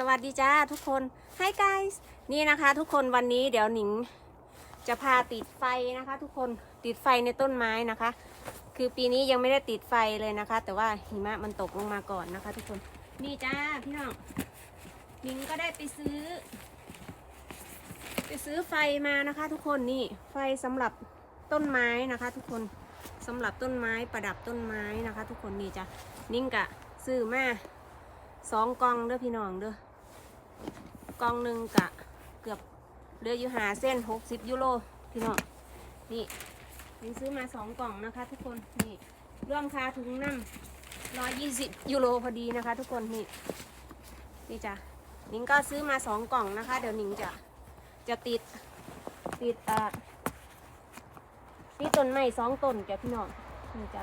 สวัสดีจ้าทุกคน Hi guys นี่นะคะทุกคนวันนี้เดี๋ยวหนิงจะพาติดไฟนะคะ ทุกคนติดไฟในต้นไม้นะคะ คือปีนี้ยังไม่ได้ติดไฟเลยนะคะ แต่ว่าหิมะมันตกลงมาก่อนนะคะ ทุกคนนี่จ้าพี่น้องหนิงก็ได้ไปซื้อ ไปซื้อไฟมานะคะ ทุกคนนี่ไฟสำหรับต้นไม้นะคะ ทุกคนสำหรับต้นไม้ประดับต้นไม้นะคะ ทุกคนนี่จ้ะนิ่งกะซื้อมาสองกองเด้อพี่น้องเด้อ กล่องหนึ่งกะเกือบเหลืออยู่หาเส้นหกสิบยูโรพี่น้องนี่นิ่งซื้อมาสองกล่องนะคะ ทุกคนนี่รวมค่าถุงน้ำร้อยยี่สิบยูโรพอดีนะคะ ทุกคนนี่นี่จ้ะนิ่งก็ซื้อมาสองกล่องนะคะ เดี๋ยวนิ่งจะจะติดติดอ่าติดต้นไม้สองต้นแกพี่น้องนี่จ้ะ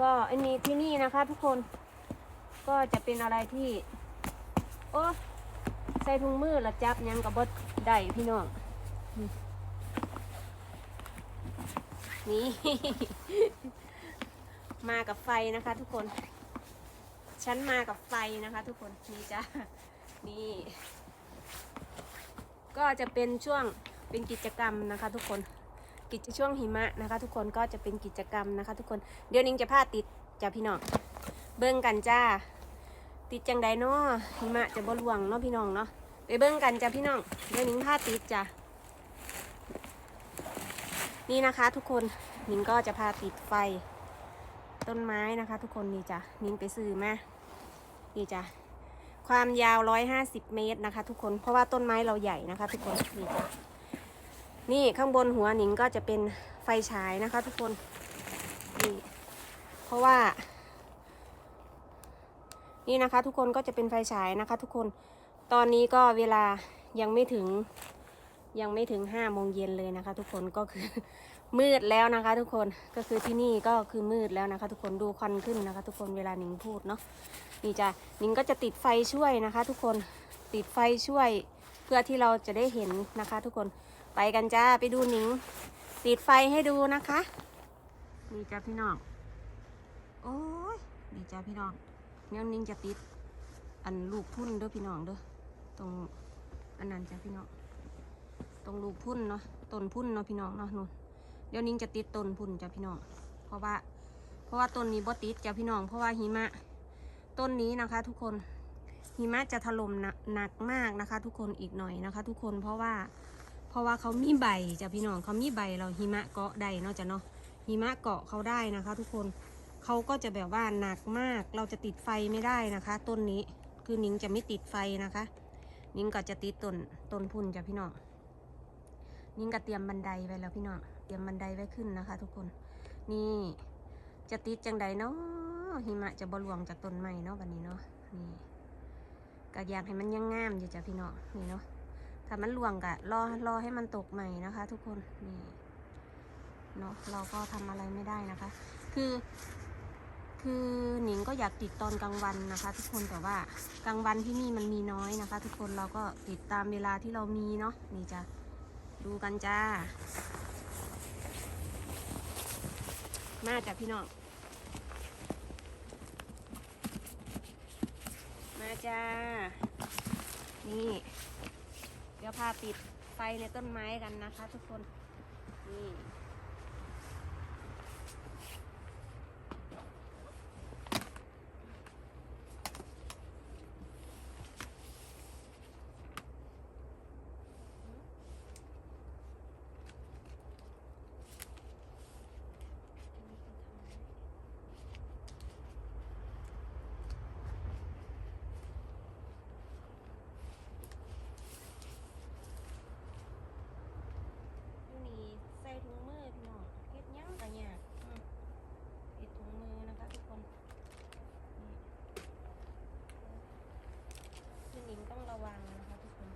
ก็อันนี้ที่นี่นะคะ ทุกคนก็จะเป็นอะไรที่ โอ้ ส่ถุงมือและจับยังกับบดได้พี่น้อง นี่ มากับไฟนะคะทุกคน ฉันมากับไฟนะคะทุกคน นี่จ้ะนี่ ก็จะเป็นช่วงเป็นกิจกรรมนะคะทุกคน กิจช่วงหิมะนะคะ ทุกคนก็จะเป็นกิจกรรมนะคะ ทุกคน เดี๋ยวนิ้งจะพาติดจ้าพี่น้อง เบิ้งกันจ้าติดจังใดเนาะหิมะจะบ่หลวงเนาะพี่น้องเนาะ ไปเบิ้งกันจ้าพี่น้องเดี๋ยวนิ้งพาติดจ้านี่นะคะ ทุกคนนิ้งก็จะพาติดไฟ ต้นไม้นะคะ ทุกคนนี่จ้ะนิ้งไปซื้อมานี่จ้ะความยาว150เมตรนะคะ ทุกคนเพราะว่าต้นไม้เราใหญ่นะคะ ทุกคนนี่จ้ะนี่ข้างบนหัวหนิงก็จะเป็นไฟฉายนะคะ ทุกคนนี่เพราะว่า นี่นะคะ ทุกคนก็จะเป็นไฟฉายนะคะ ทุกคน ตอนนี้ก็เวลายังไม่ถึงยังไม่ถึง5โมงเย็นเลยนะคะ ทุกคนก็คือมืดแล้วนะคะ ทุกคนก็คือที่นี่ก็คือมืดแล้วนะคะ ทุกคนดูควันขึ้นนะคะ ทุกคนเวลาหนิงพูดเนาะนี่จ้ะนิงก็จะติดไฟช่วยนะคะ ทุกคนติดไฟช่วย เพื่อที่เราจะได้เห็นนะคะ ทุกคนไปกันจ้าไปดูหนิง ติดไฟให้ดูนะคะนี่จ้าพี่น้องโอ้ยนี่จ้าพี่น้องเนี่ยนิงจะติดอันลูกพุ่นเด้อพี่น้องเด้อ ตรงอันนั้นจ้าพี่น้องตรงลูกพุ่นเนาะต้นพุ่นเนาะพี่น้องเนาะนู่นเดี๋ยวนิ้งจะติดต้นพุ่นจ้าพี่น้องเพราะว่า เพราะว่าต้นนี้บ่ติดจ้าพี่น้องเพราะว่าหิมะต้นนี้นะคะ ทุกคนหิมะจะถล่มหนักหนักมากนะคะ ทุกคนอีกหน่อยนะคะ ทุกคนเพราะว่า เพราะว่าเขามีใบจ้ะพี่น้องเขามีใบเราหิมะเกาะได้เนาะจ้ะเนาะหิมะเกาะเขาได้นะคะ ทุกคนเขาก็จะแบบว่าหนักมาก เราจะติดไฟไม่ได้นะคะ ต้นนี้คือนิ้งจะไม่ติดไฟนะคะ นิ้งก็จะติดต้นต้นพุ่นจ้ะพี่น้องนิ้งก็เตรียมบันไดไว้แล้วพี่น้องเตรียมบันไดไว้ขึ้นนะคะ ทุกคน นี่จะติดจังใดเนาะหิมะจะบหลวงจากต้นไม้เนาะบันนี้เนาะนี่ก็อยากให้มันยังงามอยู่จ้ะพี่น้องนี่เนาะถ้ามันหลวงกะรอรอให้มันตกใหม่นะคะ ทุกคนนี่เนาะเราก็ทำอะไรไม่ได้นะคะ คือ คือหนิงก็อยากติดตอนกลางวันนะคะ ทุกคนแต่ว่ากลางวันที่นี่มันมีน้อยนะคะ ทุกคนเราก็ติดตามเวลาที่เรามีเนาะนี่จ้ะดูกันจ้า มาจ้ะพี่น้องมาจ้า นี่ เดี๋ยวพาปิดไฟในต้นไม้กันนะคะ ทุกคนนี่ อยู่นี่ใส่ถุงมือพี่น้องเฮ็ดหยังกะยากอืมติดถุงมือนะคะทุกคนนี่คือหนิงต้องระวังนะคะทุกคน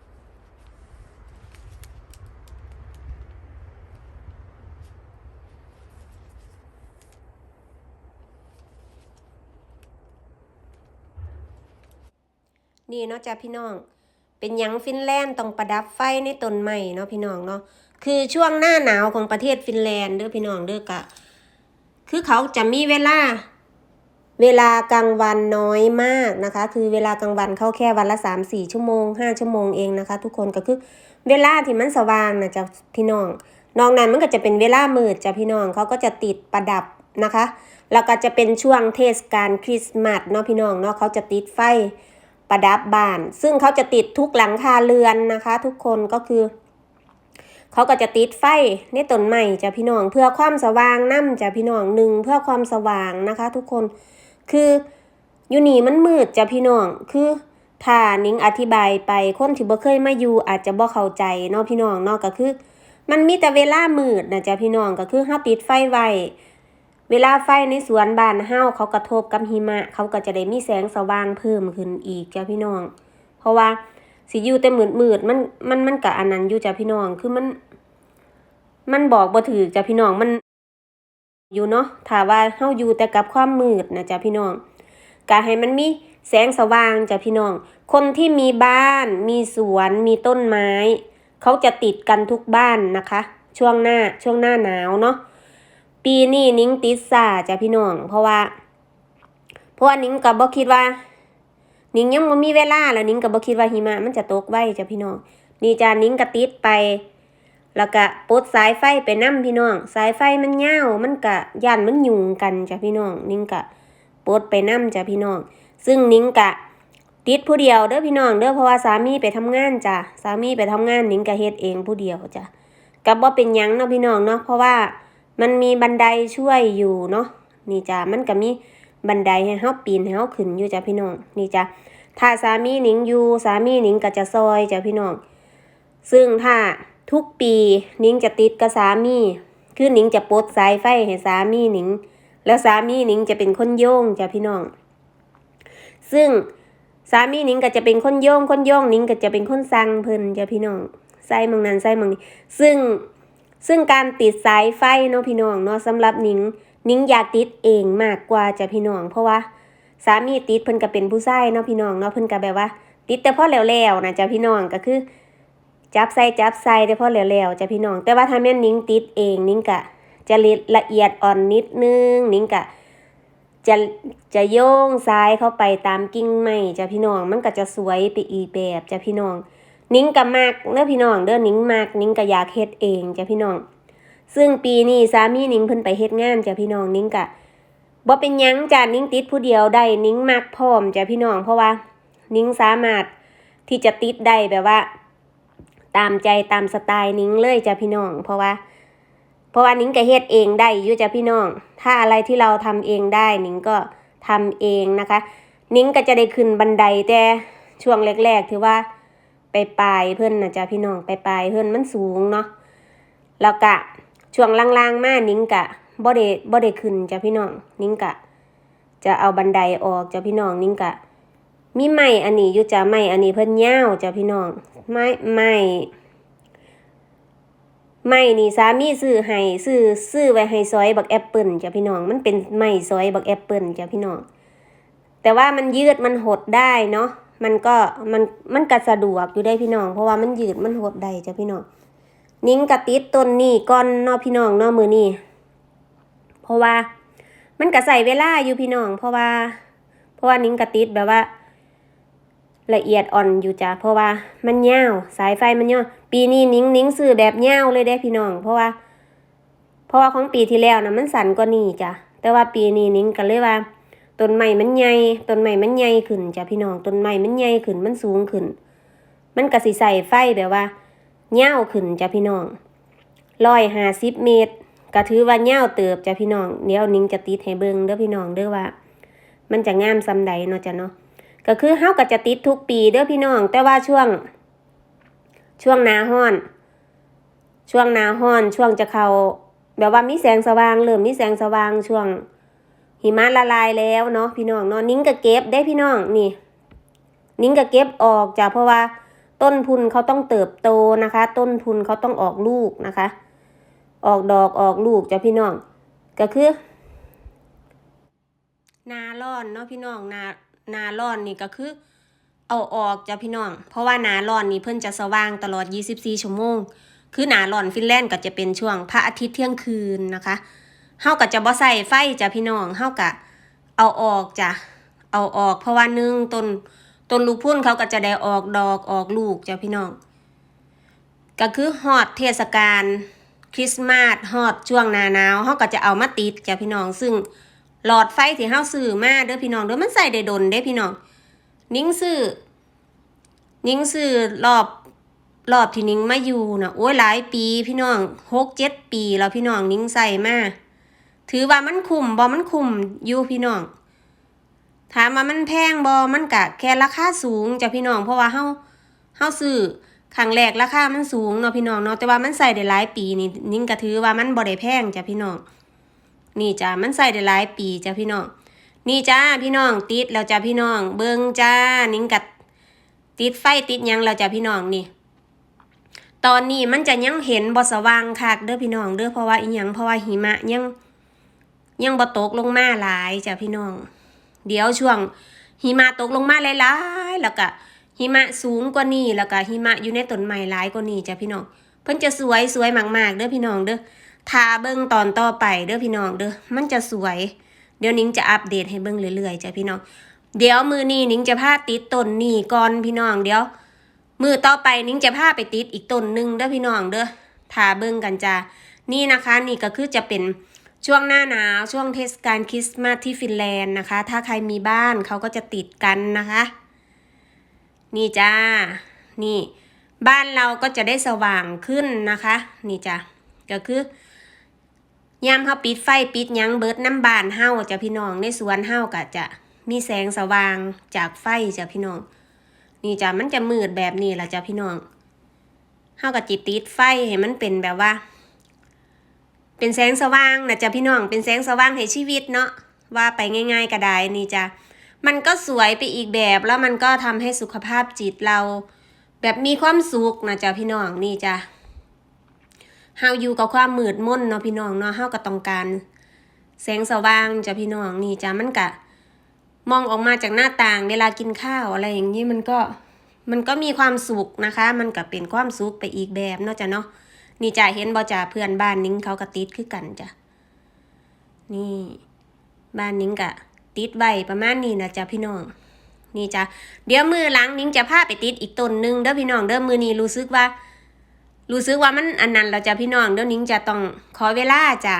นี่เนาะจ้ะพี่น้อง เป็นยังฟินแลนด์ต้องประดับไฟในต้นไม้เนาะพี่น้องเนาะคือช่วงหน้าหนาวของประเทศฟินแลนด์เด้อพี่น้องเด้อกะ คือเขาจะมีเวลา เวลากลางวันน้อยมากนะคะ คือเวลากลางวันเข้าแค่วันละสามสี่ชั่วโมงห้าชั่วโมงเองนะคะ ทุกคนก็คือเวลาที่มันสว่างนะจ๊ะพี่น้องนอกนั้นมันก็จะเป็นเวลามืดจ้ะพี่น้องเขาก็จะติดประดับนะคะ แล้วก็จะเป็นช่วงเทศกาลคริสต์มาสเนาะพี่น้องเนาะเขาจะติดไฟ ประดับบ้าน ซึ่งเขาจะติดทุกหลังคาเรือนนะคะ ทุกคนก็คือ เขาก็จะติดไฟในต้นไม้จ้ะพี่น้องเพื่อความสว่างน้ำจ้ะพี่น้องหนึ่งเพื่อความสว่างนะคะ ทุกคนคืออยู่นี่มันมืดจ้ะพี่น้องคือถ้านิ้งอธิบายไปคนที่บ่เคยมาอยู่อาจจะบ่เข้าใจเนาะพี่น้องเนาะก็คือ มันมีแต่เวลามืดนะจ้ะพี่น้องก็คือเฮาติดไฟไว้ เวลาไฟในสวนบ้านเฮาเขากระทบกับหิมะ เขาก็จะได้มีแสงสว่างเพิ่มขึ้นอีกจ้ะพี่น้อง เพราะว่าสิอยู่แต่มืดมืดมันมันมันกะอันนั้นอยู่จ้ะพี่น้องคือมัน มันบอกบ่ถือจ้ะพี่น้องมัน อยู่เนาะถ้าว่าเฮาอยู่แต่กับความมืดนะจ้ะพี่น้องก็ให้มันมีแสงสว่างจ้ะพี่น้อง คนที่มีบ้าน มีสวน มีต้นไม้ เขาจะติดกันทุกบ้านนะคะ ช่วงหน้าช่วงหน้าหนาวเนาะ ปีนี้นิ้งติดซาจ้ะพี่น้อง เพราะว่า เพราะว่านิ้งก็บ่คิดว่า นิ้งยังบ่มีเวลาแล้วนิ้งก็บ่คิดว่าหิมะมันจะตกไว้จ้ะพี่น้อง นี่จ้ะนิ้งก็ติดไป แล้วก็ปดสายไฟไปนํพี่น้อง สายไฟมันยาวมันก็ย่านมันยุงกันจ้ะพี่น้อง นิ้งก็ปดไปนํจ้ะพี่น้อง ซึ่งนิ้งก็ติดผู้เดียวเด้อพี่น้องเด้อเพราะว่าสามีไปทำงานจ้ะสามีไปทำงานนิ้งก็เฮ็ดเองผู้เดียวจ้ะก็บ่เป็นยังเนาะพี่น้องเนาะเพราะว่า มันมีบันไดช่วยอยู่เนาะนี่จ้ะมันก็มีบันไดให้เฮาปีนให้เฮาขึ้นอยู่จ้ะพี่น้องนี่จ้ะถ้าสามีหนิงอยู่สามีหนิงก็จะซอยจ้ะพี่น้องซึ่งถ้าทุกปีหนิงจะติดกับสามีคือหนิงจะปลดสายไฟให้สามีหนิง แล้วสามีหนิงจะเป็นคนโยงจ้ะพี่น้อง ซึ่งสามีหนิงก็จะเป็นคนโยงคนโยงหนิงก็จะเป็นคนสั่งเพิ่นจ้ะพี่น้องใส่มองนั้นใส่มองนี้ ซึ่ง ซึ่งการติดสายไฟเนาะพี่น้องเนาะสำหรับนิงนิงอยากติดเองมากกว่าจะพี่น้องเพราะว่าสามีติดเพิ่นก็เป็นผู้ชายเนาะพี่น้องเนาะเพิ่นก็แบบว่า ติดแต่พ่อแล้วๆนะจ้ะพี่น้องก็คือ จับใส่จับใส่ได้พอแล้วๆจ้ะพี่น้อง แต่ว่าถ้าแม่นนิงติดเองนิงก็จะละเอียดอ่อนนิดนึงนิงก็จะจะโยงซ้ายเข้าไปตามกิ่งไม้จ้ะพี่น้อง มันก็จะสวยไปอีแบบจ้ะพี่น้อง นิ้งก็มากเด้อพี่น้องเด้อนิ้งมากนิ้งก็อยากเฮ็ดเองจ้ะพี่น้อง ซึ่งปีนี้สามีนิ้งเพิ่นไปเฮ็ดงานจ้ะพี่น้องนิ้งก็บ่เป็นยังจ้ะนิ้งติดผู้เดียวได้นิ้งมากพร้อมจ้ะพี่น้องเพราะว่า นิ้งสามารถที่จะติดได้แบบว่า ตามใจตามสไตล์นิ้งเลยจ้ะพี่น้อง เพราะว่า เพราะว่านิ้งก็เฮ็ดเองได้อยู่จ้ะพี่น้อง ถ้าอะไรที่เราทำเองได้นิ้งก็ทำเองนะคะ นิ้งก็จะได้ขึ้นบันไดแต่ช่วงแรกๆถือว่า ไปปลายเพื่อนนะจ๊ะพี่น้องไปปลายเพื่อนมันสูงเนาะแล้วกะช่วงล่างๆมานิ้งกะบ่ได้บ่ได้ขึ้นจ้ะพี่น้องนิ้งกะ จะเอาบันไดออกจ้ะพี่น้องนิ้งกะ มีไม้อันนี้อยู่จ้ะไม้อันนี้เพิ่นยาวจ้ะพี่น้องไม้ไม้ไม้นี่สามีซื้อให้ซื้อซื้อไว้ให้ซอยบักแอปเปิลจ้ะพี่น้องมันเป็นไม้ซอยบักแอปเปิลจ้ะพี่น้องแต่ว่ามันยืดมันหดได้เนาะ มันก็มันมันก็สะดวกอยู่ได้พี่น้อง เพราะว่ามันยืดมันหดได้จ้ะพี่น้อง นิ้งกระติดต้นนี่ก้อนนาะพี่น้องนาะมือนี่เพราะว่ามันก็ใส่เวลาอยู่พี่น้อง เพราะว่า เพราะว่านิ้งกระติดแบบว่า ละเอียดอ่อนอยู่จ้ะเพราะว่ามันยาวสายไฟมันยาวปีนี้นิ้งนิ้งซื้อแบบยาวเลยได้พี่น้อง เพราะว่า เพราะว่าของปีที่แล้วนะมันสั่นกว่านี้จ้ะแต่ว่าปีนี้นิ้งก็เลยว่า ต้นไม้มันใหญ่ต้นไม้มันใหญ่ขึ้นจ้ะพี่น้องต้นไม้มันใหญ่ขึ้นมันสูงขึ้น มันก็สิใส่ไฟแบบว่าเง่าวขึ้นจ้ะพี่น้องร้อยห้าสิบเมตรก็ถือว่าเง่าวเติบจ้ะพี่น้องเดี๋ยวนิ้งจะติดให้เบิ่งเด้อพี่น้องเด้อว่า มันจะงามซำใดเนาะจ้ะเนาะก็คือเฮาก็จะติดทุกปีเด้อพี่น้อง แต่ว่าช่วง ช่วงหน้าร้อน ช่วงหน้าร้อน ช่วงจะเข้าแบบว่ามีแสงสว่าง เริ่มมีแสงสว่างช่วง หิมะละลายแล้วเนาะพี่น้องเนาะนิ้งก็เก็บได้พี่น้องนี่ นิ้งก็เก็บออกจ้ะเพราะว่าต้นทุนเขาต้องเติบโตนะคะ ต้นทุนเขาต้องออกลูกนะคะ ออกดอกออกลูกจ้ะพี่น้องก็คือนาร้อนเนาะพี่น้องนานาร้อนนี่ก็คือ เอาออกจ้ะพี่น้อง เพราะว่านาร้อนนี่เพิ่นจะสว่างตลอด 24 ชั่วโมง คือหนาร้อนฟินแลนด์ก็จะเป็นช่วงพระอาทิตย์เที่ยงคืนนะคะ เฮาก็จะบ่ใส่ไฟจ้ะพี่น้องเฮาก็เอาออกจ้ะเอาออกเพราะว่าหนึ่งต้นต้นลูกพุ่นเขาก็จะได้ออกดอกออกลูกจ้ะพี่น้อง ก็คือฮอดเทศกาลคริสต์มาสฮอดช่วงหน้าหนาวเขาก็จะเอามาติดจ้ะพี่น้อง ซึ่งหลอดไฟที่เฮาซื้อมาเด้อพี่น้องเด้อมันใส่ได้ดนเด้พี่น้อง นิ้งซื้อนิ้งซื้อรอบรอบที่นิ้งมาอยู่นะโอ้ยหลายปีพี่น้องหกเจ็ดปีแล้วพี่น้องนิ้งใส่มา ถือว่ามันคุ้มบ่มันคุ้มอยู่พี่น้อง ถามว่ามันแพงบ่มันกะแค่ราคาสูงจ้ะพี่น้อง เพราะว่าเฮาเฮาซื้อครั้งแรกราคามันสูงเนาะพี่น้องเนาะแต่ว่ามันใส่ได้หลายปีนี่นิ้งก็ถือว่ามันบ่ได้แพงจ้ะพี่น้อง นี่จ้ะมันใส่ได้หลายปีจ้ะพี่น้อง นี่จ้าพี่น้องติดแล้วจ้ะพี่น้อง เบิ่งจ้านิ้งกัดติดไฟติดยังแล้วจ้ะพี่น้องนี่ตอนนี้มันจะยังเห็นบ่สว่างคักเด้อพี่น้องเด้อเพราะว่าอีหยังเพราะว่าหิมะยัง ยังบ่ตกลงมาหลายจ้ะพี่น้อง เดี๋ยวช่วงหิมะตกลงมาหลายๆแล้วก็หิมะสูงกว่านี้แล้วก็หิมะอยู่ในต้นไม้หลายกว่านี้จ้ะพี่น้องเพิ่นจะสวยสวยมากๆเด้อพี่น้องเด้อทาเบิ่งตอนต่อไปเด้อพี่น้องเด้อมันจะสวย เดี๋ยวนิ้งจะอัปเดตให้เบิ่งเรื่อยๆจ้ะพี่น้อง เดี๋ยวมือนี้นิ้งจะพาติดต้นนี่ก่อนพี่น้องเดี๋ยวมือต่อไปนิ้งจะพาไปติดอีกต้นหนึ่งเด้อพี่น้องเด้อทาเบิ่งกันจ้านี่นะคะ นี่ก็คือจะเป็น ช่วงหน้าหนาวช่วงเทศกาลคริสต์มาสที่ฟินแลนด์นะคะ ถ้าใครมีบ้านเขาก็จะติดกันนะคะ นี่จ้า นี่ บ้านเราก็จะได้สว่างขึ้นนะคะ นี่จ้ะก็คือยามเขาปิดไฟปิดยังเบิดน้ำบานเฮาจ้ะพี่น้องในสวนเฮาก็จะมีแสงสว่างจากไฟจ้ะพี่น้อง นี่จ้ะมันจะมืดแบบนี้ละจ้ะพี่น้องเฮากับจิตติดไฟให้มันเป็นแบบว่า เป็นแสงสว่างนะจ้ะพี่น้อง เป็นแสงสว่างให้ชีวิตเนาะ ว่าไปง่าย ๆก็ได้นี่จ้ะ มันก็สวยไปอีกแบบแล้วมันก็ทำให้สุขภาพจิตเรา แบบมีความสุขนะจ้ะพี่น้องนี่จ้ะเฮาอยู่กับความมืดมนเนาะพี่น้องเนาะเฮาก็ต้องการแสงสว่างจ้ะพี่น้องนี่จ้ะมันกะ มองออกมาจากหน้าต่างเวลากินข้าวอะไรอย่างนี้มันก็มันก็มีความสุขนะคะ มันก็เป็นความสุขไปอีกแบบเนาะจ้ะเนาะ นี่จ้ะเห็นบ่จ่าเพื่อนบ้านนิ้งเขาก็ติดคือกันจ้ะนี่บ้านนิ้งกะติดไว้ประมาณนี้นะจ้ะพี่น้อง นี่จ้ะเดี๋ยวมือหลังนิ้งจะพาไปติดอีกต้นหนึ่งเด้อพี่น้องเด้อมือนี้รู้สึกว่า รู้สึกว่ามันอันนั้นเราจะพี่น้องเด้อนิ้งจะต้องขอเวลาจ้ะ